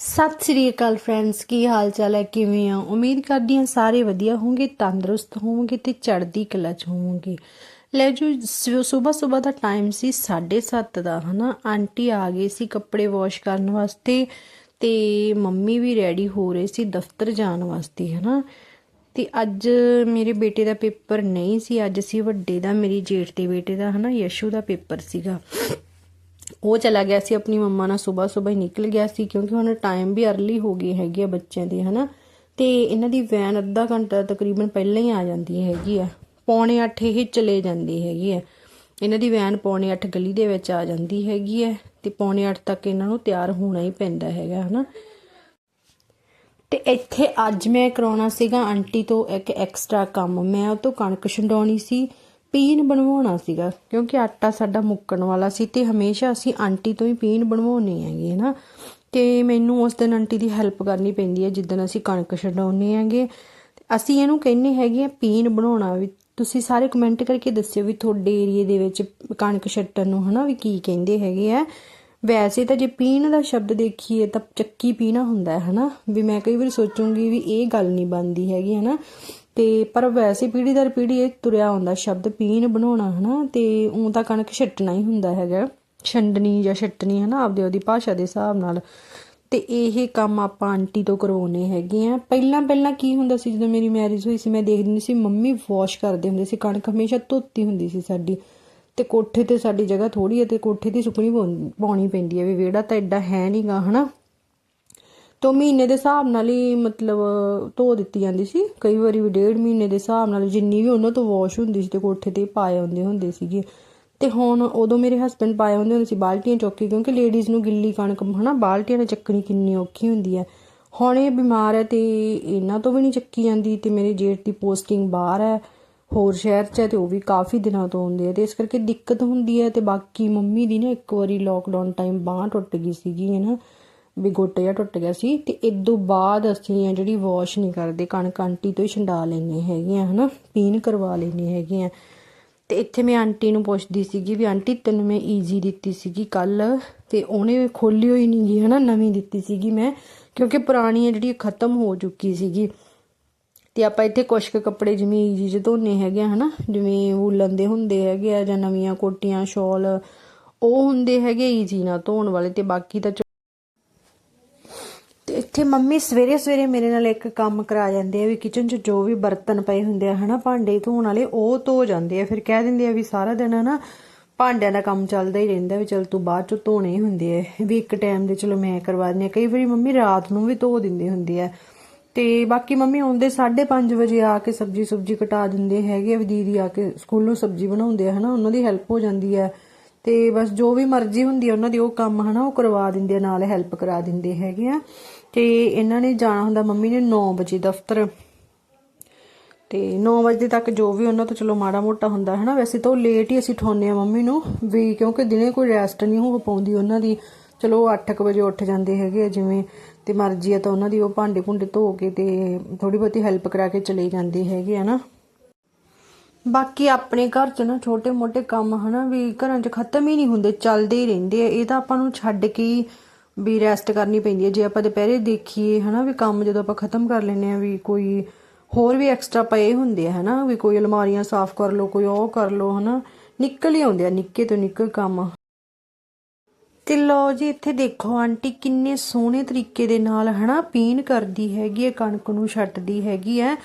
ਸਤਿ ਸ੍ਰੀ ਅਕਾਲ friends ਕੀ ਹਾਲ ਚਾਲ ਹੈ? ਕਿਵੇਂ ਆ? ਉਮੀਦ ਕਰਦੀ ਹਾਂ ਸਾਰੇ ਵਧੀਆ ਹੋਵੋਗੇ ਤੰਦਰੁਸਤ ਹੋਵੋਗੇ ਤੇ ਚੜ੍ਹਦੀ ਕਲਾ ਚ ਹੋਵੋਗੇ। ਲੈ ਜੋ, ਸਵੇਰ ਸਵੇਰ ਦਾ ਟਾਈਮ ਸੀ 7:30 ਦਾ, ਹਨਾ? ਆਂਟੀ ਆ ਗਈ ਸੀ ਕੱਪੜੇ ਵਾਸ਼ ਕਰਨ ਵਾਸਤੇ ਤੇ ਮੰਮੀ ਵੀ ਰੈਡੀ ਹੋ ਰਹੇ ਸੀ ਦਫ਼ਤਰ ਜਾਣ ਵਾਸਤੇ, ਹਨਾ? ਤੇ ਅੱਜ ਮੇਰੇ ਬੇਟੇ ਦਾ ਪੇਪਰ ਨਹੀਂ ਸੀ, ਅੱਜ ਸੀ ਵੱਡੇ ਦਾ, ਮੇਰੀ ਜੇਠ ਦੇ ਬੇਟੇ ਦਾ, ਹਨਾ? ਯਸ਼ੂ ਦਾ ਪੇਪਰ ਸੀਗਾ। ਉਹ ਚਲਾ ਗਿਆ ਸੀ, ਆਪਣੀ ਮੰਮਾ ਨਾਲ ਸਵੇਰ ਸਵੇਰ ਹੀ ਨਿਕਲ ਗਿਆ ਸੀ, ਕਿਉਂਕਿ ਹੁਣ ਟਾਈਮ ਵੀ ਅਰਲੀ ਹੋ ਗਈ ਹੈਗੀ ਆ ਬੱਚਿਆਂ ਦੀ, ਹਨਾ? ਤੇ ਇਹਨਾਂ ਦੀ ਵੈਨ ਅੱਧਾ ਘੰਟਾ ਤਕਰੀਬਨ ਪਹਿਲਾਂ ਹੀ ਆ ਜਾਂਦੀ ਹੈਗੀ ਆ। ਪੌਣੇ 8 ਹੀ ਚਲੇ ਜਾਂਦੀ ਹੈਗੀ ਆ। ਇਹਨਾਂ ਦੀ ਵੈਨ ਪੌਣੇ 8 ਗਲੀ ਦੇ ਵਿੱਚ ਆ ਜਾਂਦੀ ਹੈਗੀ ਹੈ ਤੇ ਪੌਣੇ 8 ਤੱਕ ਇਹਨਾਂ ਨੂੰ ਤਿਆਰ ਹੋਣਾ ਹੀ ਪੈਂਦਾ ਹੈਗਾ, ਹਨਾ? ਤੇ ਇੱਥੇ ਅੱਜ ਮੈਂ ਕਰਾਉਣਾ ਸੀਗਾ ਆਂਟੀ ਤੋਂ ਇੱਕ ਐਕਸਟਰਾ ਕੰਮ। ਮੈਂ ਉਹ ਤੋਂ ਕਣਕ ਛੰਡਾਉਣੀ ਸੀ ਪੀਣ ਬਣਵਾਉਣਾ ਸੀਗਾ, ਕਿਉਂਕਿ ਆਟਾ ਸਾਡਾ ਮੁੱਕਣ ਵਾਲਾ ਸੀ ਤੇ ਹਮੇਸ਼ਾ ਅਸੀਂ ਆਂਟੀ ਤੋਂ ਹੀ ਪੀਣ ਬਣਵਾਉਣੀ ਹੈਗੀ ਨਾ? ਤੇ ਮੈਨੂੰ ਉਸ ਦਿਨ ਆਂਟੀ ਦੀ ਹੈਲਪ ਕਰਨੀ ਪੈਂਦੀ ਹੈ, ਜਿੱਦਣ ਅਸੀਂ ਕਣਕ ਛਡਾਉਨੇ ਹੈਗੇ। ਅਸੀਂ ਇਹਨੂੰ ਕਹਿੰਨੇ ਹੈਗੇ ਆ, ਪੀਣ ਬਣਾਉਣਾ ਵੀ। ਤੁਸੀਂ ਸਾਰੇ ਕਮੈਂਟ ਕਰਕੇ ਦੱਸਿਓ ਵੀ ਤੁਹਾਡੇ ਏਰੀਏ ਦੇ ਵਿੱਚ ਕਣਕ ਛੱਟਣ ਨੂੰ ਹਨਾ ਵੀ ਕੀ ਕਹਿੰਦੇ ਹੈਗੇ ਆ। ਵੈਸੇ ਤਾਂ ਜੇ ਪੀਣ ਦਾ ਸ਼ਬਦ ਦੇਖੀਏ ਤਾਂ ਚੱਕੀ ਪੀਣਾ ਹੁੰਦਾ ਹੈ ਹਨਾ ਵੀ ਮੈਂ ਕਈ ਵਾਰ ਸੋਚੂੰਗੀ ਵੀ ਇਹ ਗੱਲ ਨਹੀਂ ਬਣਦੀ ਹੈਗੀ ਹਨਾ ਤੇ ਪਰ ਵੈਸੇ ਪੀੜੀ ਦਰ ਪੀੜੀ ਇਹ ਤੁਰਿਆ ਆਉਂਦਾ, ਸ਼ਬਦ ਪੀਣ ਬਣਾਉਣਾ, ਹਨਾ, ਤੇ ਉਹ ਤਾਂ ਕਣਕ ਛੱਟਣਾ ਹੀ ਹੁੰਦਾ ਹੈਗਾ, ਛੰਡਣੀ ਜਾਂ ਛੱਟਣੀ, ਹਨਾ, ਆਪਦੇ ਉਹਦੀ ਭਾਸ਼ਾ ਦੇ ਹਿਸਾਬ ਨਾਲ। ਤੇ ਇਹ ਕੰਮ ਆਪਾਂ ਆਂਟੀ ਤੋਂ ਕਰਵਾਉਣੇ ਹੈਗੇ ਆ। ਪਹਿਲਾਂ ਪਹਿਲਾਂ ਕੀ ਹੁੰਦਾ ਸੀ, ਜਦੋਂ ਮੇਰੀ ਮੈਰਿਜ ਹੋਈ ਸੀ, ਮੈਂ ਦੇਖਦੀ ਹੁੰਦੀ ਸੀ, ਮੰਮੀ ਵਾਸ਼ ਕਰਦੇ ਹੁੰਦੇ ਸੀ, ਕਣਕ ਹਮੇਸ਼ਾ ਧੋਤੀ ਹੁੰਦੀ ਸੀ ਸਾਡੀ। ਤੇ ਕੋਠੇ ਤੇ ਸਾਡੀ ਜਗ੍ਹਾ ਥੋੜੀ ਹੈ, ਤੇ ਕੋਠੇ ਦੀ ਸੁੱਕਣੀ ਪਾਉਣੀ ਪੈਂਦੀ ਹੈ ਵੀ ਵਿਹੜਾ ਤਾਂ ਐਡਾ ਹੈ ਨਹੀਂਗਾ ਹਨਾ। ਤੋਂ ਮਹੀਨੇ ਦੇ ਹਿਸਾਬ ਨਾਲ ਹੀ ਮਤਲਬ ਧੋ ਦਿੱਤੀ ਜਾਂਦੀ ਸੀ। ਕਈ ਵਾਰੀ ਵੀ ਡੇਢ ਮਹੀਨੇ ਦੇ ਹਿਸਾਬ ਨਾਲ ਜਿੰਨੀ ਵੀ ਉਹਨਾਂ ਤੋਂ ਵਾਸ਼ ਹੁੰਦੀ ਸੀ ਤੇ ਕੋਠੇ ਤੇ ਪਾਏ ਹੁੰਦੇ ਹੁੰਦੇ ਸੀਗੇ। ਤੇ ਹੁਣ ਉਦੋਂ ਮੇਰੇ ਹਸਬੰਡ ਪਾਏ ਹੁੰਦੇ ਹੁੰਦੇ ਸੀ ਬਾਲਟੀਆਂ ਚੁੱਕ ਕਿਉਂਕਿ ਲੇਡੀਜ਼ ਨੂੰ ਗਿੱਲੀ ਕਣਕ ਹਨਾ, ਬਾਲਟੀਆਂ ਨਾਲ ਚੱਕਣੀ ਕਿੰਨੀ ਔਖੀ ਹੁੰਦੀ ਹੈ। ਹੁਣ ਇਹ ਬਿਮਾਰ ਹੈ ਤੇ ਇਹਨਾਂ ਤੋਂ ਵੀ ਨਹੀਂ ਚੱਕੀ ਜਾਂਦੀ ਤੇ ਮੇਰੇ ਜੇਠ ਦੀ ਪੋਸਟਿੰਗ ਬਾਹਰ ਹੈ, ਹੋਰ ਸ਼ਹਿਰ 'ਚ ਤੇ ਉਹ ਵੀ ਕਾਫੀ ਦਿਨਾਂ ਤੋਂ ਆਉਂਦੇ ਆ ਤੇ ਇਸ ਕਰਕੇ ਦਿੱਕਤ ਹੁੰਦੀ ਹੈ ਤੇ ਬਾਕੀ ਮੰਮੀ ਦੀ ਨਾ ਇੱਕ ਵਾਰੀ ਲੋਕਡਾਊਨ ਟਾਈਮ ਬਾਹ ਟੁੱਟ ਗਈ ਸੀਗੀ ਹੈ ਨਾ ਵੀ ਗੋਟੇ ਜਿਹਾ ਟੁੱਟ ਗਿਆ ਸੀ ਤੇ ਇਦੋਂ ਬਾਅਦ ਅਸੀਂ ਆ ਜਿਹੜੀ ਵਾਸ਼ ਨਹੀਂ ਕਰਦੇ, ਕਣਕ ਆਂਟੀ ਤੋਂ ਹੀ ਛੰਡਾ ਲੈਣੇ ਹੈਗੀ ਆ, ਹਨਾ? ਪੀਣ ਕਰਵਾ ਲੈਣੇ ਹੈਗੇ ਆ। ਤੇ ਇੱਥੇ ਮੈਂ ਆਂਟੀ ਨੂੰ ਪੁੱਛਦੀ ਸੀਗੀ ਵੀ ਆਂਟੀ ਤੈਨੂੰ ਮੈਂ ਈਜ਼ੀ ਦਿੱਤੀ ਸੀਗੀ ਕੱਲ ਤੇ ਉਹਨੇ ਖੋਲੀ ਹੋਈ ਨਹੀਂ ਗਈ ਹਨਾ? ਨਵੀਂ ਦਿੱਤੀ ਸੀਗੀ ਮੈਂ, ਕਿਉਂਕਿ ਪੁਰਾਣੀ ਹੈ ਜਿਹੜੀ ਖਤਮ ਹੋ ਚੁੱਕੀ ਸੀਗੀ। ਤੇ ਆਪਾਂ ਇੱਥੇ ਕੁਝ ਕੁ ਕੱਪੜੇ ਜਿਵੇਂ ਈਜ਼ੀ ਚ ਧੋਨੇ ਹੈਗੇ ਆ, ਹਨਾ? ਜਿਵੇਂ ਵੂਲਨ ਦੇ ਹੁੰਦੇ ਹੈਗੇ ਆ ਜਾਂ ਨਵੀਆਂ ਕੋਟੀਆਂ, ਸ਼ਾਲ, ਉਹ ਹੁੰਦੇ ਹੈਗੇ ਈਜ਼ੀ ਨਾਲ ਧੋਣ ਵਾਲੇ ਤੇ ਬਾਕੀ ਤਾਂ ਤੇ ਇੱਥੇ ਮੰਮੀ ਸਵੇਰੇ ਸਵੇਰੇ ਮੇਰੇ ਨਾਲ ਇੱਕ ਕੰਮ ਕਰਾ ਜਾਂਦੇ ਆ ਵੀ ਕਿਚਨ 'ਚ ਜੋ ਵੀ ਬਰਤਨ ਪਏ ਹੁੰਦੇ ਆ, ਹਨਾ, ਭਾਂਡੇ ਧੋਣ ਵਾਲੇ, ਉਹ ਧੋ ਜਾਂਦੇ ਆ। ਫਿਰ ਕਹਿ ਦਿੰਦੇ ਆ ਵੀ ਸਾਰਾ ਦਿਨ ਹਨਾ ਭਾਂਡਿਆਂ ਦਾ ਕੰਮ ਚੱਲਦਾ ਹੀ ਰਹਿੰਦਾ ਵੀ ਚਲ ਤੂੰ ਬਾਅਦ 'ਚ ਧੋਣੇ ਹੀ ਹੁੰਦੇ ਆ। ਵੀ ਇੱਕ ਟਾਈਮ ਦੇ ਚਲੋ ਮੈਂ ਕਰਵਾ ਦਿੰਦੀ ਆ ਕਈ ਵਾਰੀ ਮੰਮੀ ਰਾਤ ਨੂੰ ਵੀ ਧੋ ਦਿੰਦੇ ਹੁੰਦੇ ਆ। ਤੇ ਬਾਕੀ ਮੰਮੀ ਆਉਂਦੇ 5:30 ਵਜੇ ਆ ਕੇ ਸਬਜੀ ਸੁਬਜੀ ਕਟਾ ਦਿੰਦੇ ਹੈਗੇ ਆ। ਵੀ ਦੀਦੀ ਆ ਕੇ ਸਕੂਲੋਂ ਸਬਜੀ ਬਣਾਉਂਦੇ ਆ, ਹਨਾ, ਉਹਨਾਂ ਦੀ ਹੈਲਪ ਹੋ ਜਾਂਦੀ ਹੈ ਤੇ ਬਸ ਜੋ ਵੀ ਮਰਜ਼ੀ ਹੁੰਦੀ ਆ, ਉਹਨਾਂ ਦੀ ਉਹ ਕੰਮ ਹਨਾ, ਉਹ ਕਰਵਾ ਦਿੰਦੇ ਆ, ਨਾਲ ਹੈਲਪ ਕਰਾ ਦਿੰਦੇ ਹੈਗੇ ਆ। ਤੇ ਇਹਨਾਂ ਨੇ ਜਾਣਾ ਹੁੰਦਾ ਮੰਮੀ ਨੇ 9 ਵਜੇ ਦਫ਼ਤਰ। ਤੇ 9 ਵਜੇ ਤੱਕ ਜੋ ਵੀ ਉਹਨਾਂ ਤੋਂ ਚਲੋ ਮਾੜਾ ਮੋਟਾ ਹੁੰਦਾ ਹੈ ਨਾ ਵੈਸੇ ਤਾਂ ਉਹ ਲੇਟ ਹੀ ਅਸੀਂ ਠਾਉਂਦੇ ਆ ਮੰਮੀ ਨੂੰ, ਵੀ ਕਿਉਂਕਿ ਦਿਨੇ ਕੋਈ ਰੈਸਟ ਨਹੀਂ ਹੋ ਪਾਉਂਦੀ ਉਹਨਾਂ ਦੀ। ਚਲੋ 8:00 ਵਜੇ ਉੱਠ ਜਾਂਦੇ ਹੈਗੇ ਜਿਵੇਂ, ਤੇ ਮਰਜ਼ੀ ਆ ਤਾਂ ਉਹਨਾਂ ਦੀ ਉਹ ਭਾਂਡੇ ਭੁੰਡੇ ਧੋ ਕੇ ਤੇ ਥੋੜੀ ਬਹੁਤੀ ਹੈਲਪ ਕਰਾ ਕੇ ਚਲੇ ਜਾਂਦੇ ਹੈਗੇ ਆ ਨਾ। ਬਾਕੀ ਆਪਣੇ ਘਰ 'ਚ ਨਾ ਛੋਟੇ ਮੋਟੇ ਕੰਮ ਹਨਾ ਵੀ ਘਰਾਂ 'ਚ ਖਤਮ ਹੀ ਨਹੀਂ ਹੁੰਦੇ, ਚੱਲਦੇ ਹੀ ਰਹਿੰਦੇ ਆ। ਇਹ ਤਾਂ ਆਪਾਂ ਨੂੰ ਛੱਡ ਕੇ ਵੀ ਰੈਸਟ ਕਰਨੀ ਪੈਂਦੀ ਹੈ ਜੇ ਆਪਾਂ ਦੁਪਹਿਰੇ ਦੇਖੀਏ ਹਨਾ ਵੀ ਕੰਮ ਜਦੋਂ ਆਪਾਂ ਖਤਮ ਕਰ ਲੈਨੇ ਆ ਵੀ ਕੋਈ ਹੋਰ ਵੀ ਐਕਸਟਰਾ ਪਏ ਹੁੰਦੇ ਆ ਹਨਾ ਵੀ ਕੋਈ ਅਲਮਾਰੀਆਂ ਸਾਫ਼ ਕਰ ਲਓ, ਕੋਈ ਉਹ ਕਰ ਲਓ ਹਨਾ, ਨਿਕਲ ਹੀ ਆਉਂਦੇ ਆ, ਨਿੱਕੇ ਤੋਂ ਨਿੱਕੇ ਕੰਮ। ਤੇ ਲੋ ਜੀ, ਇੱਥੇ ਦੇਖੋ ਆਂਟੀ ਕਿੰਨੇ ਸੋਹਣੇ ਤਰੀਕੇ ਦੇ ਨਾਲ ਹਨਾ ਪੀਣ ਕਰਦੀ ਹੈਗੀ ਹੈ ਕਣਕ ਨੂੰ ਛੱਟਦੀ ਹੈਗੀ ਹੈ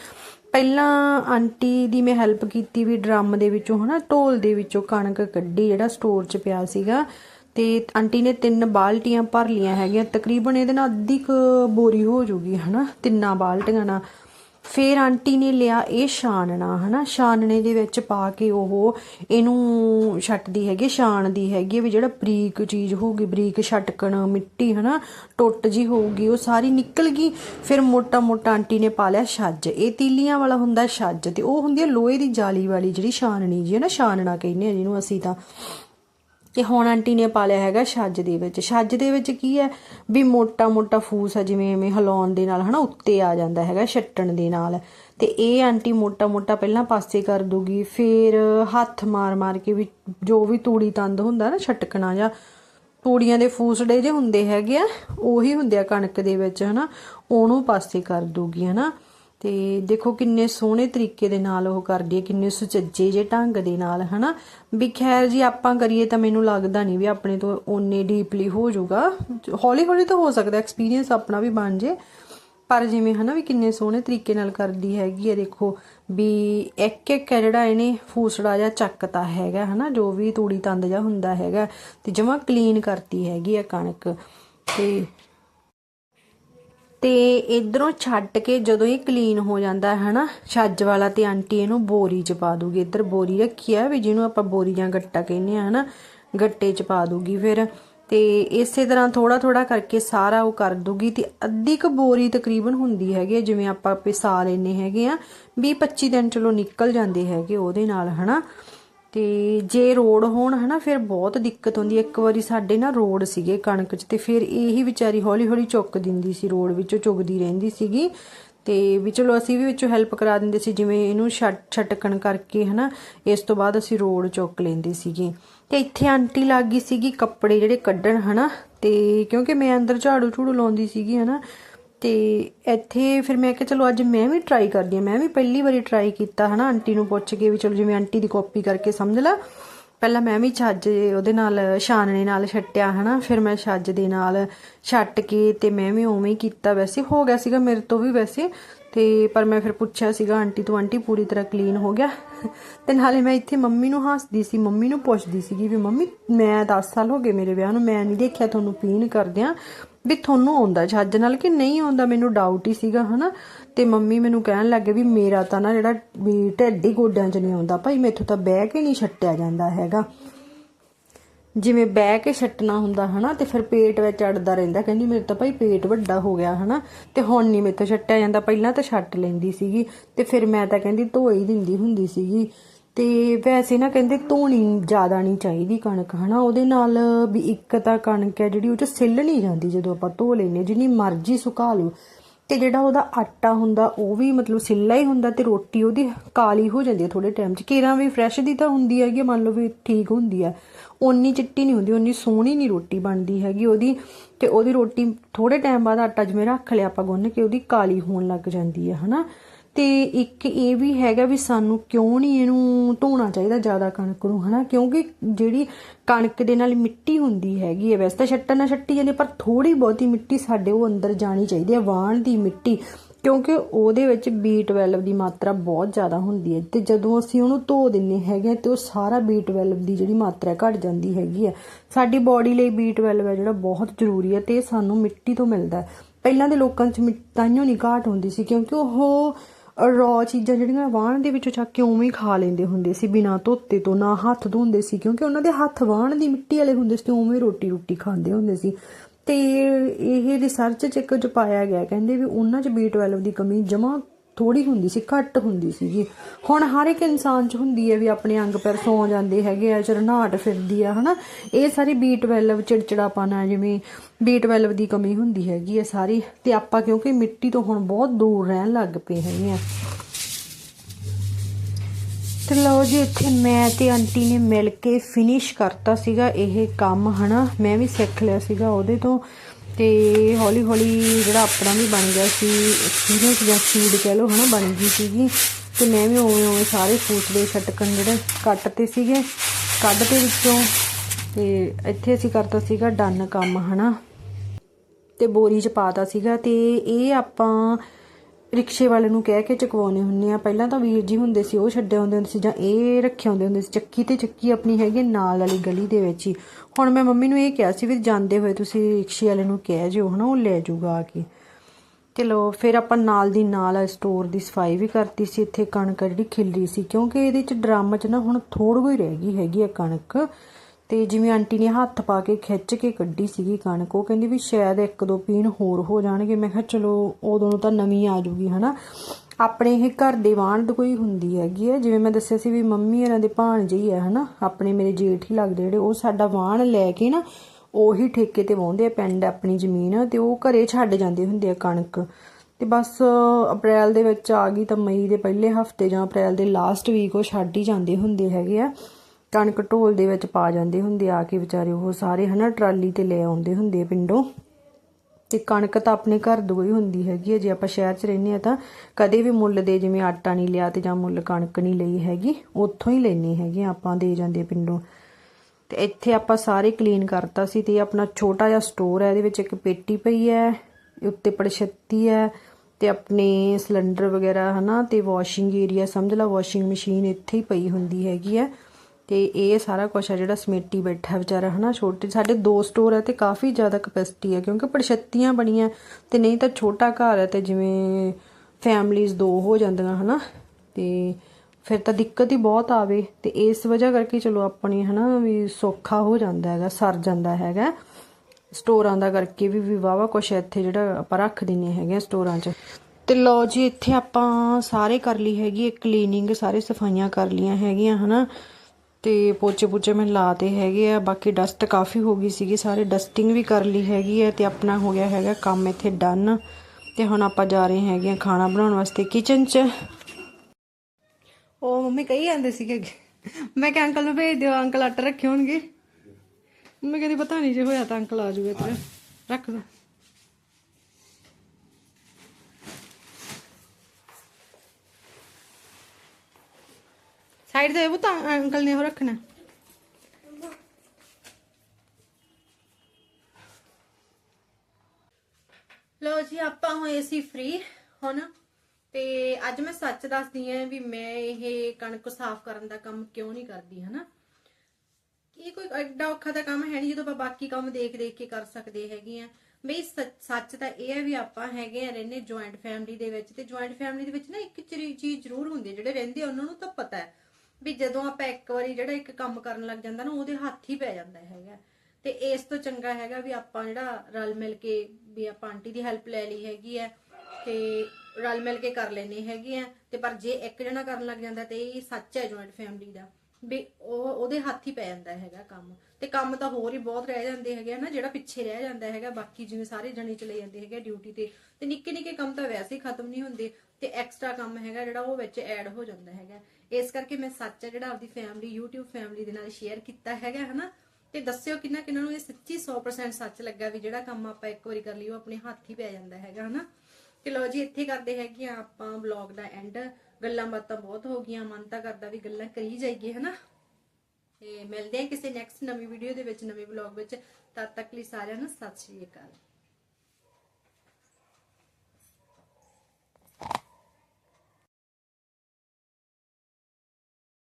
ਪਹਿਲਾਂ ਆਂਟੀ ਦੀ ਮੈਂ ਹੈਲਪ ਕੀਤੀ ਵੀ ਡਰਮ ਦੇ ਵਿੱਚੋਂ, ਹਨਾ, ਢੋਲ ਦੇ ਵਿੱਚੋਂ ਕਣਕ ਕੱਢੀ, ਜਿਹੜਾ ਸਟੋਰ 'ਚ ਪਿਆ ਸੀਗਾ। ਤੇ ਆਂਟੀ ਨੇ ਤਿੰਨ ਬਾਲਟੀਆਂ ਭਰ ਲੀਆਂ ਹੈਗੀਆਂ, ਤਕਰੀਬਨ ਇਹਦੇ ਨਾਲ ਅੱਧੀ ਕੁ ਬੋਰੀ ਹੋ ਜੂਗੀ, ਹਨਾ, ਤਿੰਨਾਂ ਬਾਲਟੀਆਂ ਨਾਲ। ਫਿਰ ਆਂਟੀ ਨੇ ਲਿਆ ਇਹ ਛਾਨਣਾ, ਹਨਾ? ਛਾਨਣੇ ਦੇ ਵਿੱਚ ਪਾ ਕੇ ਉਹ ਇਹਨੂੰ ਛੱਟਦੀ ਹੈਗੀ, ਛਾਣਦੀ ਹੈਗੀ ਵੀ ਜਿਹੜਾ ਬਰੀਕ ਚੀਜ਼ ਹੋਊਗੀ, ਬਰੀਕ ਛਟਕਣ ਮਿੱਟੀ, ਹਨਾ? ਟੁੱਟ ਜੀ ਹੋਊਗੀ, ਉਹ ਸਾਰੀ ਨਿਕਲ ਗਈ, ਫਿਰ ਮੋਟਾ ਮੋਟਾ ਆਂਟੀ ਨੇ ਪਾ ਲਿਆ ਛੱਜ। ਇਹ ਤੀਲੀਆਂ ਵਾਲਾ ਹੁੰਦਾ ਛੱਜ ਤੇ ਉਹ ਹੁੰਦੀ ਹੈ ਲੋਹੇ ਦੀ ਜਾਲੀ ਵਾਲੀ ਜਿਹੜੀ ਛਾਨਣੀ ਜੀ ਹੈ ਨਾ ਛਾਨਣਾ ਕਹਿੰਦੇ ਆ ਜਿਹਨੂੰ ਅਸੀਂ ਤਾਂ। ਤੇ ਹੁਣ ਆਂਟੀ ਨੇ ਪਾ ਲਿਆ ਹੈਗਾ ਛੱਜ ਦੇ ਵਿੱਚ। ਛੱਜ ਦੇ ਵਿੱਚ ਕੀ ਹੈ? ਵੀ ਮੋਟਾ ਮੋਟਾ ਫੂਸ ਆ, ਜਿਵੇਂ ਐਵੇਂ ਹਿਲਾਉਣ ਦੇ ਨਾਲ, ਹਨਾ, ਉੱਤੇ ਆ ਜਾਂਦਾ ਹੈਗਾ, ਛੱਟਣ ਦੇ ਨਾਲ। ਤੇ ਇਹ ਆਂਟੀ ਮੋਟਾ ਮੋਟਾ ਪਹਿਲਾਂ ਪਾਸੇ ਕਰ ਦੂਗੀ, ਫਿਰ ਹੱਥ ਮਾਰ ਮਾਰ ਕੇ ਵੀ ਜੋ ਵੀ ਤੂੜੀ ਤੰਦ ਹੁੰਦਾ ਨਾ ਛਟਕਣਾ ਜਾਂ ਤੂੜੀਆਂ ਦੇ ਫੂਸੜੇ ਜੇ ਹੁੰਦੇ ਹੈਗੇ ਆ, ਉਹੀ ਹੁੰਦੇ ਆ ਕਣਕ ਦੇ ਵਿੱਚ, ਹਨਾ, ਉਹਨੂੰ ਪਾਸੇ ਕਰ ਦੂਗੀ, ਹਨਾ। ਤੇ ਦੇਖੋ ਕਿੰਨੇ ਸੋਹਣੇ ਤਰੀਕੇ ਦੇ ਨਾਲ ਉਹ ਕਰਦੀ ਹੈ, ਕਿੰਨੇ ਸੁਚੱਜੇ ਜੇ ਢੰਗ ਦੇ ਨਾਲ, ਹਨਾ? ਵੀ ਖੈਰ ਜੀ ਆਪਾਂ ਕਰੀਏ ਤਾਂ ਮੈਨੂੰ ਲੱਗਦਾ ਨਹੀਂ ਵੀ ਆਪਣੇ ਤੋਂ ਓਨੇ ਡੀਪਲੀ ਹੋ ਜਾਊਗਾ। ਹੌਲੀ ਹੌਲੀ ਤਾਂ ਹੋ ਸਕਦਾ ਐਕਸਪੀਰੀਅੰਸ ਆਪਣਾ ਵੀ ਬਣ ਜੇ। ਪਰ ਜਿਵੇਂ, ਹਨਾ, ਵੀ ਕਿੰਨੇ ਸੋਹਣੇ ਤਰੀਕੇ ਨਾਲ ਕਰਦੀ ਹੈਗੀ ਹੈ, ਦੇਖੋ, ਵੀ ਇੱਕ ਇੱਕ ਹੈ ਜਿਹੜਾ ਇਹਨੇ ਫੂਸੜਾ ਜਾਂ ਚੱਕਤਾ ਹੈਗਾ, ਹਨਾ, ਜੋ ਵੀ ਤੂੜੀ ਤੰਦ ਜਾਂ ਹੁੰਦਾ ਹੈਗਾ, ਤੇ ਜਮਾ ਕਲੀਨ ਕਰਤੀ ਹੈਗੀ ਹੈ ਕਣਕ। ਤੇ ਤੇ ਇਧਰੋਂ ਛੱਡ ਕੇ ਜਦੋਂ ਇਹ ਕਲੀਨ ਹੋ ਜਾਂਦਾ ਹੈ ਹਨਾ ਛੱਜ ਵਾਲਾ ਤੇ ਆਂਟੀ ਇਹਨੂੰ ਬੋਰੀ ਚ ਪਾ ਦੂਗੀ। ਇੱਧਰ ਬੋਰੀ ਰੱਖੀ ਆ ਵੀ ਜਿਹਨੂੰ ਆਪਾਂ ਬੋਰੀ ਜਾਂ ਗੱਟਾ ਕਹਿੰਦੇ ਆ ਹਨਾ ਗੱਟੇ ਚ ਪਾ ਦੂਗੀ ਫਿਰ। ਤੇ ਇਸੇ ਤਰ੍ਹਾਂ ਥੋੜਾ ਥੋੜਾ ਕਰਕੇ ਸਾਰਾ ਉਹ ਕਰ ਦੂਗੀ ਤੇ ਅੱਧੀ ਕ ਬੋਰੀ ਤਕਰੀਬਨ ਹੁੰਦੀ ਹੈਗੀ ਆ, ਜਿਵੇਂ ਆਪਾਂ ਪਿਸਾ ਲੈਨੇ ਹੈਗੇ ਆ 20 25 ਦਿਨ ਚਲੋ ਨਿਕਲ ਜਾਂਦੇ ਹੈਗੇ ਉਹਦੇ ਨਾਲ ਹਨਾ। ਤੇ ਜੇ ਰੋਡ ਹੋਣ ਹਨਾ, ਫਿਰ ਬਹੁਤ ਦਿੱਕਤ ਹੁੰਦੀ ਹੈ। ਇੱਕ ਵਾਰੀ ਸਾਡੇ ਨਾ ਰੋਡ ਸੀਗੇ ਕਣਕ 'ਚ ਤੇ ਫਿਰ ਇਹੀ ਵਿਚਾਰੀ ਹੌਲੀ ਹੌਲੀ ਚੁੱਕ ਦਿੰਦੀ ਸੀ ਰੋਡ ਵਿੱਚੋਂ ਚੁਗਦੀ ਰਹਿੰਦੀ ਸੀਗੀ। ਤੇ ਵੀ ਚਲੋ ਅਸੀਂ ਵੀ ਵਿੱਚੋਂ ਹੈਲਪ ਕਰਾ ਦਿੰਦੇ ਸੀ, ਜਿਵੇਂ ਇਹਨੂੰ ਛੱਟ, ਛਟਕਣ ਕਰਕੇ ਹਨਾ, ਇਸ ਤੋਂ ਬਾਅਦ ਅਸੀਂ ਰੋਡ ਚੁੱਕ ਲੈਂਦੇ ਸੀਗੇ। ਤੇ ਇੱਥੇ ਆਂਟੀ ਲੱਗ ਗਈ ਸੀਗੀ ਕੱਪੜੇ ਜਿਹੜੇ ਕੱਢਣ ਹਨਾ, ਤੇ ਕਿਉਂਕਿ ਮੈਂ ਅੰਦਰ ਝਾੜੂ ਝੂੜੂ ਲਾਉਂਦੀ ਸੀਗੀ ਹਨਾ ਤੇ ਇੱਥੇ ਫਿਰ ਮੈਂ ਕਿਹਾ, ਚਲੋ ਅੱਜ ਮੈਂ ਵੀ ਟਰਾਈ ਕਰਦੀ ਹਾਂ। ਮੈਂ ਵੀ ਪਹਿਲੀ ਵਾਰੀ ਟਰਾਈ ਕੀਤਾ, ਹਨਾ, ਆਂਟੀ ਨੂੰ ਪੁੱਛ ਕੇ ਵੀ ਚਲੋ ਜਿਵੇਂ ਆਂਟੀ ਦੀ ਕਾਪੀ ਕਰਕੇ ਸਮਝ ਲਾ। ਪਹਿਲਾਂ ਮੈਂ ਵੀ ਛੱਜ ਉਹਦੇ ਨਾਲ, ਛਾਨਣੇ ਨਾਲ ਛੱਟਿਆ, ਹਨਾ, ਫਿਰ ਮੈਂ ਛੱਜ ਦੇ ਨਾਲ ਛੱਟ ਕੇ ਤੇ ਮੈਂ ਵੀ ਉਵੇਂ ਹੀ ਕੀਤਾ। ਵੈਸੇ ਹੋ ਗਿਆ ਸੀਗਾ ਮੇਰੇ ਤੋਂ ਵੀ ਵੈਸੇ। ਤੇ ਪਰ ਮੈਂ ਫਿਰ ਪੁੱਛਿਆ ਸੀਗਾ, ਆਂਟੀ, ਤੋਂ ਆਂਟੀ ਪੂਰੀ ਤਰ੍ਹਾਂ ਕਲੀਨ ਹੋ ਗਿਆ? ਤੇ ਨਾਲੇ ਮੈਂ ਇੱਥੇ ਮੰਮੀ ਨੂੰ ਹੱਸਦੀ ਸੀ, ਮੰਮੀ ਨੂੰ ਪੁੱਛਦੀ ਸੀਗੀ ਵੀ, ਮੰਮੀ, ਮੈਂ 10 ਸਾਲ ਹੋ ਗਏ ਮੇਰੇ ਵਿਆਹ ਨੂੰ, ਮੈਂ ਨਹੀਂ ਦੇਖਿਆ ਤੁਹਾਨੂੰ ਪੀਣ ਕਰਦਿਆਂ ਵੀ ਤੁਹਾਨੂੰ ਆਉਂਦਾ ਛੱਜ ਨਾਲ ਕਿ ਨਹੀਂ ਆਉਂਦਾ? ਮੈਨੂੰ ਡਾਊਟ ਹੀ ਸੀਗਾ, ਹਨਾ? ਤੇ ਮੰਮੀ ਮੈਨੂੰ ਕਹਿਣ ਲੱਗੇ ਵੀ, ਮੇਰਾ ਤਾਂ ਨਾ ਜਿਹੜਾ ਵੀ ਢਿੱਡ ਗੋਡਿਆਂ 'ਚ ਨਹੀਂ ਆਉਂਦਾ ਭਾਈ, ਮੈਥੋਂ ਤਾਂ ਬਹਿ ਕੇ ਨਹੀਂ ਛੱਟਿਆ ਜਾਂਦਾ ਹੈਗਾ। ਜਿਵੇਂ ਬਹਿ ਕੇ ਛੱਟਣਾ ਹੁੰਦਾ ਹਨਾ, ਤੇ ਫਿਰ ਪੇਟ ਵਿੱਚ ਅੜਦਾ ਰਹਿੰਦਾ, ਕਹਿੰਦੀ ਮੇਰੇ ਤਾਂ ਭਾਈ ਪੇਟ ਵੱਡਾ ਹੋ ਗਿਆ ਹਨਾ, ਤੇ ਹੁਣ ਨਹੀਂ ਮੇਰੇ ਤੋਂ ਛੱਟਿਆ ਜਾਂਦਾ, ਪਹਿਲਾਂ ਤਾਂ ਛੱਟ ਲੈਂਦੀ ਸੀਗੀ, ਤੇ ਫਿਰ ਮੈਂ ਤਾਂ ਕਹਿੰਦੀ ਧੋ ਹੀ ਦਿੰਦੀ ਹੁੰਦੀ ਸੀਗੀ, ਤੇ ਵੈਸੇ ਨਾ ਕਹਿੰਦੇ ਧੋਣੀ ਜ਼ਿਆਦਾ ਨਹੀਂ ਚਾਹੀਦੀ ਕਣਕ ਹਨਾ, ਉਹਦੇ ਨਾਲ ਵੀ ਇੱਕ ਤਾਂ ਕਣਕ ਹੈ ਜਿਹੜੀ ਉਹ ਚ ਸਿੱਲ ਨਹੀਂ ਜਾਂਦੀ ਜਦੋਂ ਆਪਾਂ ਧੋ ਲੈਨੇ ਜਿੰਨੀ ਮਰਜ਼ੀ ਸੁਕਾ ਲਓ, ਤੇ ਜਿਹੜਾ ਉਹਦਾ ਆਟਾ ਹੁੰਦਾ, ਉਹ ਵੀ ਮਤਲਬ ਸਿੱਲਾ ਹੀ ਹੁੰਦਾ, ਤੇ ਰੋਟੀ ਉਹਦੀ ਕਾਲੀ ਹੋ ਜਾਂਦੀ ਹੈ ਥੋੜੇ ਟਾਈਮ 'ਚ, ਕੇਰਾਂ ਵੀ ਫਰੈਸ਼ ਦੀ ਤਾਂ ਹੁੰਦੀ ਹੈਗੀ ਮੰਨ ਲਓ ਵੀ ਠੀਕ ਹੁੰਦੀ ਆ ਉਨੀ ਚਿੱਟੀ ਨਹੀਂ ਹੁੰਦੀ, ਓਨੀ ਸੋਹਣੀ ਨਹੀਂ ਰੋਟੀ ਬਣਦੀ ਹੈਗੀ ਉਹਦੀ ਤੇ ਉਹਦੀ ਰੋਟੀ ਥੋੜੇ ਟਾਈਮ ਬਾਅਦ ਆਟਾ ਜਿਵੇਂ ਰੱਖ ਲਿਆ ਆਪਾਂ ਗੁੰਨ ਕੇ ਉਹਦੀ ਕਾਲੀ ਹੋਣ ਲੱਗ ਜਾਂਦੀ ਹੈ, ਹਨਾ? ਤੇ ਇੱਕ ਇਹ ਵੀ ਹੈਗਾ ਵੀ ਸਾਨੂੰ ਕਿਉਂ ਨਹੀਂ ਇਹਨੂੰ ਧੋਣਾ ਚਾਹੀਦਾ ਜ਼ਿਆਦਾ ਕਣਕ ਨੂੰ, ਹਨਾ? ਕਿਉਂਕਿ ਜਿਹੜੀ ਕਣਕ ਦੇ ਨਾਲ ਮਿੱਟੀ ਹੁੰਦੀ ਹੈਗੀ ਹੈ, ਵੈਸੇ ਤਾਂ ਛੱਟਣ ਨਾਲ ਛੱਟੀ ਜਾਂਦੀ ਪਰ ਥੋੜੀ ਬਹੁਤੀ ਮਿੱਟੀ ਸਾਡੇ ਉਹ ਅੰਦਰ ਜਾਣੀ ਚਾਹੀਦੀ ਹੈ, ਵਾਣ ਦੀ ਮਿੱਟੀ। ਕਿਉਂਕਿ ਉਹਦੇ ਵਿੱਚ B12 ਦੀ ਮਾਤਰਾ ਬਹੁਤ ਜ਼ਿਆਦਾ ਹੁੰਦੀ ਹੈ ਤੇ ਜਦੋਂ ਅਸੀਂ ਉਹਨੂੰ ਧੋ ਦਿੰਨੇ ਹੈਗੇ ਆ ਤੇ ਉਹ ਸਾਰਾ B12 ਦੀ ਜਿਹੜੀ ਮਾਤਰਾ ਘਟ ਜਾਂਦੀ ਹੈਗੀ ਹੈ। ਸਾਡੀ ਬਾਡੀ ਲਈ B12 ਹੈ ਜਿਹੜਾ ਬਹੁਤ ਜ਼ਰੂਰੀ ਹੈ ਤੇ ਇਹ ਸਾਨੂੰ ਮਿੱਟੀ ਤੋਂ ਮਿਲਦਾ ਹੈ। ਪਹਿਲਾਂ ਦੇ ਲੋਕਾਂ 'ਚ ਮਿੱਟਾਈਓ ਨਹੀਂ ਘਾਟ ਹੁੰਦੀ ਸੀ ਕਿਉਂਕਿ ਉਹ ਰॉ ਚੀਜ਼ਾਂ ਜਿਹੜੀਆਂ ਵਾਹਣ ਦੇ ਵਿੱਚੋਂ ਚੱਕ ਕੇ ਉਵੇਂ ਹੀ ਖਾ ਲੈਂਦੇ ਹੁੰਦੇ ਸੀ, ਬਿਨਾਂ ਧੋਤੇ ਤੋਂ, ਨਾ ਹੱਥ ਧੋਂਦੇ ਸੀ ਕਿਉਂਕਿ ਉਹਨਾਂ ਦੇ ਹੱਥ ਵਾਹਣ ਦੀ ਮਿੱਟੀ ਵਾਲੇ ਹੁੰਦੇ ਸੀ ਤੇ ਉਵੇਂ ਰੋਟੀ ਰੋਟੀ ਖਾਂਦੇ ਹੁੰਦੇ ਸੀ। ਤੇ ਇਹ ਰਿਸਰਚ ਚ ਇੱਕ ਚ ਪਾਇਆ ਗਿਆ, ਕਹਿੰਦੇ ਵੀ ਉਹਨਾਂ ਚ B12 ਦੀ ਕਮੀ ਜਮਾ ਥੋੜੀ ਹੁੰਦੀ ਸੀ, ਘੱਟ ਹੁੰਦੀ ਸੀਗੀ। ਹੁਣ ਹਰ ਇੱਕ ਇਨਸਾਨ ਚ ਹੁੰਦੀ ਹੈ ਵੀ ਆਪਣੇ ਅੰਗ ਪੈਰ ਸੌ ਜਾਂਦੇ ਹੈਗੇ ਆ ਚਰਨਾਟ ਫਿਰਦੀ ਆ, ਹਨਾ? ਇਹ ਸਾਰੀ B12 ਚਿੜਚਿੜਾਪਨ ਆ, ਜਿਵੇਂ B12 ਦੀ ਕਮੀ ਹੁੰਦੀ ਹੈਗੀ ਆ ਸਾਰੀ, ਤੇ ਆਪਾਂ ਕਿਉਂਕਿ ਮਿੱਟੀ ਤੋਂ ਹੁਣ ਬਹੁਤ ਦੂਰ ਰਹਿਣ ਲੱਗ ਪਏ ਹੈਗੇ ਆ। ਤੇ ਲਓ ਜੀ, ਇੱਥੇ ਮੈਂ ਤੇ ਆਂਟੀ ਨੇ ਮਿਲ ਕੇ ਫਿਨਿਸ਼ ਕਰਤਾ ਸੀਗਾ ਇਹ ਕੰਮ, ਹਨਾ? ਮੈਂ ਵੀ ਸਿੱਖ ਲਿਆ ਸੀਗਾ ਉਹਦੇ ਤੋਂ। ਤੇ ਹੌਲੀ ਹੌਲੀ ਜਿਹੜਾ ਆਪਣਾ ਵੀ ਬਣ ਗਿਆ ਸੀ ਐਕਸਪੀਰੀਅੰਸ ਜਾਂ ਸਪੀਡ ਕਹਿ ਲਓ, ਹਨਾ, ਬਣ ਗਈ ਸੀਗੀ। ਤੇ ਮੈਂ ਵੀ ਉਵੇਂ ਉਵੇਂ ਸਾਰੇ ਫੂਟ ਦੇ ਛਟਕਣ ਜਿਹੜੇ ਕੱਟਤੇ ਸੀਗੇ ਕੱਢਤੇ ਵਿੱਚੋਂ। ਤੇ ਇੱਥੇ ਅਸੀਂ ਕਰਤਾ ਸੀਗਾ ਡਨ ਕੰਮ, ਹਨਾ? ਤੇ ਬੋਰੀ ਚ ਪਾਤਾ ਸੀਗਾ। ਤੇ ਇਹ ਆਪਾਂ ਰਿਕਸ਼ੇ ਵਾਲੇ ਨੂੰ ਕਹਿ ਕੇ ਚਕਵਾਉਣੇ ਹੁੰਨੇ ਆ। ਪਹਿਲਾਂ ਤਾਂ ਵੀਰ ਜੀ ਹੁੰਦੇ ਸੀ, ਉਹ ਛੱਡੇ ਹੁੰਦੇ ਹੁੰਦੇ ਸੀ ਜਾਂ ਇਹ ਰੱਖੇ ਹੁੰਦੇ ਹੁੰਦੇ ਸੀ। ਚੱਕੀ ਤੇ ਚੱਕੀ ਆਪਣੀ ਹੈਗੀ ਨਾਲ ਵਾਲੀ ਗਲੀ ਦੇ ਵਿੱਚ ਹੀ। ਹੁਣ ਮੈਂ ਮੰਮੀ ਨੂੰ ਇਹ ਕਿਹਾ ਸੀ ਵੀ ਜਾਂਦੇ ਹੋਏ ਤੁਸੀਂ ਰਿਕਸ਼ੇ ਵਾਲੇ ਨੂੰ ਕਹਿ ਜਿਓ, ਹਨਾ, ਉਹ ਲੈ ਜਾਊਗਾ ਆ ਕੇ। ਚਲੋ ਫਿਰ ਆਪਾਂ ਨਾਲ ਦੀ ਨਾਲ ਸਟੋਰ ਦੀ ਸਫ਼ਾਈ ਵੀ ਕਰਤੀ ਸੀ। ਇੱਥੇ ਕਣਕ ਜਿਹੜੀ ਖਿਲਰੀ ਸੀ, ਕਿਉਂਕਿ ਇਹਦੇ ਚ ਡਰਮ ਚ ਨਾ ਹੁਣ ਥੋੜੀ ਹੀ ਰਹਿ ਗਈ ਹੈਗੀ ਆ ਕਣਕ। ਤੇ ਜਿਵੇਂ ਆਂਟੀ ਨੇ ਹੱਥ ਪਾ ਕੇ ਖਿੱਚ ਕੇ ਕੱਢੀ ਸੀਗੀ ਕਣਕ, ਉਹ ਕਹਿੰਦੀ ਵੀ ਸ਼ਾਇਦ ਇੱਕ ਦੋ ਪੀਣ ਹੋਰ ਹੋ ਜਾਣਗੇ। ਮੈਂ ਕਿਹਾ, ਚਲੋ, ਉਦੋਂ ਨੂੰ ਤਾਂ ਨਵੀਂ ਆ ਜੂਗੀ, ਹਨਾ? ਆਪਣੇ ਇਹ ਘਰ ਦੇ ਵਾਂਢ ਕੋਈ ਹੁੰਦੀ ਹੈਗੀ ਹੈ। ਜਿਵੇਂ ਮੈਂ ਦੱਸਿਆ ਸੀ ਵੀ ਮੰਮੀ ਇਹਨਾਂ ਦੇ ਭਾਣਜੇ ਹੀ ਹੈ, ਹਨਾ? ਆਪਣੇ ਮੇਰੇ ਜੇਠ ਹੀ ਲੱਗਦੇ ਜਿਹੜੇ, ਉਹ ਸਾਡਾ ਵਾਹਣ ਲੈ ਕੇ ਨਾ, ਉਹੀ ਠੇਕੇ ਤੇ ਵਾਹੁੰਦੇ ਆ, ਪਿੰਡ ਆਪਣੀ ਜ਼ਮੀਨ, ਤੇ ਉਹ ਘਰੇ ਛੱਡ ਜਾਂਦੇ ਹੁੰਦੇ ਆ ਕਣਕ। ਤੇ ਬਸ ਅਪ੍ਰੈਲ ਦੇ ਵਿੱਚ ਆ ਗਈ ਤਾਂ ਮਈ ਦੇ ਪਹਿਲੇ ਹਫ਼ਤੇ ਜਾਂ ਅਪ੍ਰੈਲ ਦੇ ਲਾਸਟ ਵੀਕ ਉਹ ਛੱਡ ਹੀ ਜਾਂਦੇ ਹੁੰਦੇ ਹੈਗੇ ਆ। ਕਣਕ ਢੋਲ ਦੇ ਵਿੱਚ ਪਾ ਜਾਂਦੇ ਹੁੰਦੇ ਆ ਕੇ ਵਿਚਾਰੇ ਉਹ ਸਾਰੇ ਹਨਾ ਟਰਾਲੀ ਤੇ ਲੈ ਆਉਂਦੇ ਹੁੰਦੇ ਆ ਪਿੰਡੋਂ। ਤੇ ਕਣਕ ਤਾਂ ਆਪਣੇ ਘਰ ਦੋ ਹੀ ਹੁੰਦੀ ਹੈਗੀ ਹੈ ਜੇ ਆਪਾਂ ਸ਼ਹਿਰ 'ਚ ਰਹਿੰਦੇ ਆ ਤਾਂ ਕਦੇ ਵੀ ਮੁੱਲ ਦੇ ਜਿਵੇਂ ਆਟਾ ਨਹੀਂ ਲਿਆ ਤੇ ਜਾਂ ਮੁੱਲ ਕਣਕ ਨਹੀਂ ਲਈ ਹੈਗੀ, ਉੱਥੋਂ ਹੀ ਲੈਣੀ ਹੈਗੀ ਆਪਾਂ ਦੇ ਜਾਂਦੇ ਪਿੰਡੋਂ। ਤੇ ਇੱਥੇ ਆਪਾਂ ਸਾਰੇ ਕਲੀਨ ਕਰਤਾ ਸੀ ਤੇ ਆਪਣਾ ਛੋਟਾ ਜਿਹਾ ਸਟੋਰ ਹੈ ਇਹਦੇ ਵਿੱਚ ਇੱਕ ਪੇਟੀ ਪਈ ਹੈ ਉੱਤੇ ਪੜਛੱਤੀ ਹੈ ਤੇ ਆਪਣੇ ਸਿਲੰਡਰ ਵਗੈਰਾ ਹਨਾ ਤੇ ਵਾਸ਼ਿੰਗ ਏਰੀਆ ਸਮਝ ਲਾ ਵਾਸ਼ਿੰਗ ਮਸ਼ੀਨ ਇੱਥੇ ਹੀ ਪਈ ਹੁੰਦੀ ਹੈਗੀ ਹੈ ਤੇ ਇਹ ਸਾਰਾ ਕੁਝ ਹੈ ਜਿਹੜਾ ਸਮੇਟੀ ਬੈਠਾ ਵਿਚਾਰਾ, ਹਨਾ, ਛੋਟੇ, ਸਾਡੇ ਦੋ ਸਟੋਰ ਹੈ ਤੇ ਕਾਫੀ ਜ਼ਿਆਦਾ ਕਪੈਸਿਟੀ ਹੈ ਕਿਉਂਕਿ ਪੜਛੱਤੀਆਂ ਬਣੀਆਂ ਤੇ ਨਹੀਂ ਤਾਂ ਛੋਟਾ ਘਰ ਹੈ ਤੇ ਜਿਵੇਂ ਫੈਮਲੀਆਂ ਦੋ ਹੋ ਜਾਂਦੀਆਂ, ਹਨਾ, ਤੇ ਫਿਰ ਤਾਂ ਦਿੱਕਤ ਹੀ ਬਹੁਤ ਆਵੇ ਤੇ ਇਸ ਵਜ੍ਹਾ ਕਰਕੇ ਚਲੋ ਆਪਣੀ, ਹਨਾ, ਵੀ ਸੌਖਾ ਹੋ ਜਾਂਦਾ ਹੈਗਾ, ਸਰ ਜਾਂਦਾ ਹੈਗਾ। ਸਟੋਰਾਂ ਦਾ ਕਰਕੇ ਵੀ ਵੀ ਵਾਵਾ ਕੁਛ ਇੱਥੇ ਜਿਹੜਾ ਆਪਾਂ ਰੱਖ ਦਿੰਨੇ ਹੈਗੇ ਆ ਸਟੋਰਾਂ 'ਚ। ਤੇ ਲੋ ਜੀ, ਇੱਥੇ ਆਪਾਂ ਸਾਰੇ ਕਰ ਲਈ ਹੈਗੀ ਕਲੀਨਿੰਗ ਸਾਰੇ ਸਫਾਈਆਂ ਕਰ ਲੀਆਂ ਹੈਗੀਆਂ, ਹਨਾ। ਤੇ ਪੋਚੇ ਪੋਚੇ ਮੈਂ ਲਾਤੇ ਹੈਗੇ ਆ, ਬਾਕੀ ਡਸਟ ਕਾਫੀ ਹੋ ਗਈ ਸੀਗੀ, ਸਾਰੇ ਡਸਟਿੰਗ ਵੀ ਕਰ ਲਈ ਹੈਗੀ ਹੈ ਤੇ ਆਪਣਾ ਹੋ ਗਿਆ ਹੈਗਾ ਕੰਮ ਇੱਥੇ ਡਨ ਤੇ ਹੁਣ ਆਪਾਂ ਜਾ ਰਹੇ ਹੈਗੇ ਆ ਖਾਣਾ ਬਣਾਉਣ ਵਾਸਤੇ ਕਿਚਨ 'ਚ। ਉਹ ਮੰਮੀ ਕਹੀ ਜਾਂਦੇ ਸੀਗੇ ਮੈਂ ਕਿ ਅੰਕਲ ਨੂੰ ਭੇਜ ਦਿਓ, ਅੰਕਲ ਆਟਾ ਰੱਖੇ ਹੋਣਗੇ। ਮੰਮੀ ਕਦੀ ਪਤਾ ਨਹੀਂ ਜੇ ਹੋਇਆ ਤਾਂ ਅੰਕਲ ਆ ਜੂਗਾ ਤੇਰੇ ਰੱਖ ਦੋ। ਸਾਈਡ ਤੇ ਉਹ ਤਾਂ ਅੰਕਲ ਨੇ ਉਹ ਰੱਖਣਾ ਲੋ ਜੀ ਆਪਾਂ ਹੋਏ ਸੀ ਫ੍ਰੀ ਹੁਣ ਤੇ ਅੱਜ ਮੈਂ ਸੱਚ ਦੱਸਦੀ ਆਂ ਵੀ ਮੈਂ ਇਹ ਕਣਕ ਸਾਫ਼ ਕਰਨ ਦਾ ਕੰਮ ਕਿਉਂ ਨਹੀਂ ਕਰਦੀ ਹਨਾ ਇਹ ਕੋਈ ਐਡਾ ਔਖਾ ਦਾ ਕੰਮ ਹੈ ਨਹੀਂ ਜਦੋਂ ਆਪਾਂ ਬਾਕੀ ਕੰਮ ਦੇਖ ਦੇਖ ਕੇ ਕਰ ਸਕਦੇ ਹੈਗੇ ਆ ਬਈ ਸੱਚ ਤਾਂ ਇਹ ਹੈ ਵੀ ਆਪਾਂ ਹੈਗੇ ਆ ਰਹਿੰਦੇ ਜੁਆਇੰਟ ਫੈਮਿਲੀ ਦੇ ਵਿੱਚ ਤੇ ਜੁਆਇੰਟ ਫੈਮਿਲੀ ਦੇ ਵਿੱਚ ਨਾ ਇੱਕ ਚੀਜ਼ ਜ਼ਰੂਰ ਹੁੰਦੀ ਹੈ ਜਿਹੜੇ ਰਹਿੰਦੇ ਆ ਉਹਨਾਂ ਨੂੰ ਤਾਂ ਪਤਾ ਹੈ ਵੀ ਜਦੋਂ ਆਪਾਂ ਇੱਕ ਵਾਰੀ ਜਿਹੜਾ ਇੱਕ ਕੰਮ ਕਰਨ ਲੱਗ ਜਾਂਦਾ ਨਾ, ਉਹਦੇ ਹੱਥ ਹੀ ਪੈ ਜਾਂਦਾ ਹੈਗਾ। ਤੇ ਇਸ ਤੋਂ ਚੰਗਾ ਹੈਗਾ ਵੀ ਆਪਾਂ ਜਿਹੜਾ ਰਲ ਮਿਲ ਕੇ ਵੀ ਆਪਾਂ ਆਂਟੀ ਦੀ ਹੈਲਪ ਲੈ ਲਈ ਹੈਗੀ ਹੈ ਤੇ ਰਲ ਮਿਲ ਕੇ ਕਰ ਲੈਨੇ ਹੈਗੇ ਆ। ਤੇ ਪਰ ਜੇ ਇੱਕ ਜਣਾ ਕਰਨ ਲੱਗ ਜਾਂਦਾ ਤੇ ਇਹ ਸੱਚ ਹੈ ਜੁਆਇੰਟ ਫੈਮਿਲੀ ਦਾ, ਵੀ ਉਹ, ਉਹਦੇ ਹੱਥ ਹੀ ਪੈ ਜਾਂਦਾ ਹੈਗਾ ਕੰਮ। ਤੇ ਕੰਮ ਤਾਂ ਹੋਰ ਹੀ ਬਹੁਤ ਰਹਿ ਜਾਂਦੇ ਹੈਗੇ ਨਾ, ਜਿਹੜਾ ਪਿੱਛੇ ਰਹਿ ਜਾਂਦਾ ਹੈਗਾ, ਬਾਕੀ ਜਿਵੇਂ ਸਾਰੇ ਜਣੇ ਚਲੇ ਜਾਂਦੇ ਹੈਗੇ ਡਿਊਟੀ ਤੇ ਤੇ ਨਿੱਕੇ ਨਿੱਕੇ ਕੰਮ ਤਾਂ ਵੈਸੇ ਹੀ ਖਤਮ ਨਹੀਂ ਹੁੰਦੇ। ਤੇ ਐਕਸਟਰਾ ਕੰਮ ਹੈਗਾ ਜਿਹੜਾ ਉਹ ਵਿੱਚ ਐਡ ਹੋ ਜਾਂਦਾ ਹੈਗਾ। ਇਸ ਕਰਕੇ ਮੈਂ ਸੱਚ ਆ ਜਿਹੜਾ ਆਪਦੀ ਫੈਮਿਲੀ YouTube ਫੈਮਿਲੀ ਦੇ ਨਾਲ ਸ਼ੇਅਰ ਕੀਤਾ ਹੈਗਾ, ਹਨਾ? ਤੇ ਦੱਸਿਓ ਕਿੰਨਾ ਕਿੰਨਾ ਨੂੰ ਇਹ ਸੱਚੀ 100% ਸੱਚ ਲੱਗਾ ਵੀ ਜਿਹੜਾ ਕੰਮ ਆਪਾਂ ਇੱਕ ਵਾਰੀ ਕਰ ਲਈ ਉਹ ਆਪਣੇ ਹੱਥ ਹੀ ਪੈ ਜਾਂਦਾ ਹੈਗਾ, ਹਨਾ? ਤੇ ਲੋ ਜੀ, ਇੱਥੇ ਕਰਦੇ ਹੈਗੇ ਆ ਆਪਾਂ ਵਲੌਗ ਦਾ ਐਂਡ ਗੱਲਾਂ ਬਾਤਾਂ ਬਹੁਤ ਹੋ ਗਈਆਂ, ਮਨ ਤਾਂ ਕਰਦਾ ਵੀ ਗੱਲਾਂ ਕਰੀ ਜਾਈਏ, ਹਨਾ? ਤੇ ਮਿਲਦੇ ਆ ਕਿਸੇ ਨੈਕਸਟ ਨਵੀਂ ਵੀਡੀਓ ਦੇ ਵਿੱਚ, ਨਵੇਂ ਵਲੌਗ ਵਿੱਚ। ਤਦ ਤੱਕ ਲਈ ਸਾਰਿਆਂ ਨੂੰ ਸਤਿ ਸ਼੍ਰੀ ਅਕਾਲ।